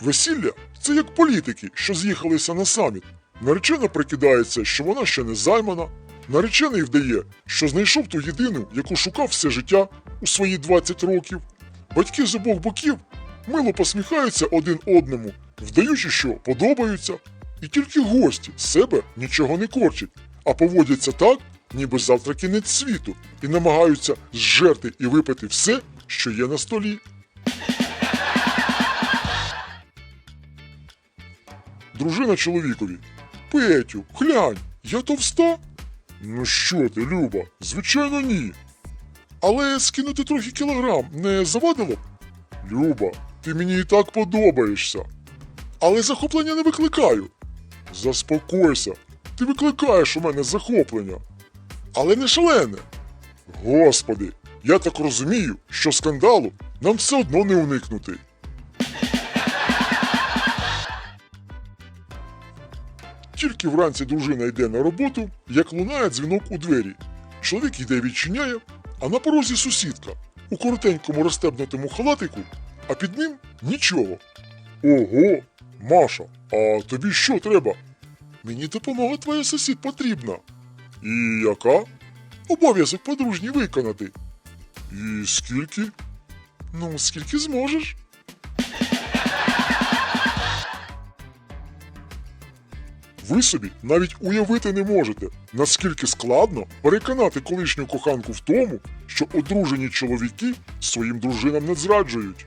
Весілля це як політики, що з'їхалися на саміт. Наречена прикидається, що вона ще не займана. Наречений вдає, що знайшов ту єдину, яку шукав все життя у свої 20 років. Батьки з обох боків мило посміхаються один одному, вдаючи, що подобаються. І тільки гості з себе нічого не корчать, а поводяться так, ніби завтра кінець світу, і намагаються зжерти і випити все, що є на столі. Дружина чоловікові. Петю, глянь, я товста? Ну що ти, Люба, звичайно, ні. Але скинути трохи кілограм не завадило? Люба, ти мені і так подобаєшся. Але захоплення не викликаю. Заспокойся, ти викликаєш у мене захоплення. Але не шалене. Господи, я так розумію, що скандалу нам все одно не уникнути. Тільки вранці дружина йде на роботу, як лунає дзвінок у двері. Чоловік йде відчиняє, а на порозі сусідка у коротенькому розстебнутому халатику, а під ним нічого. Ого, Маша, а тобі що треба? Мені допомога твоя сусід потрібна. І яка? Обов'язок подружній виконати. І скільки? Ну, скільки зможеш. Ви собі навіть уявити не можете, наскільки складно переконати колишню коханку в тому, що одружені чоловіки своїм дружинам не зраджують.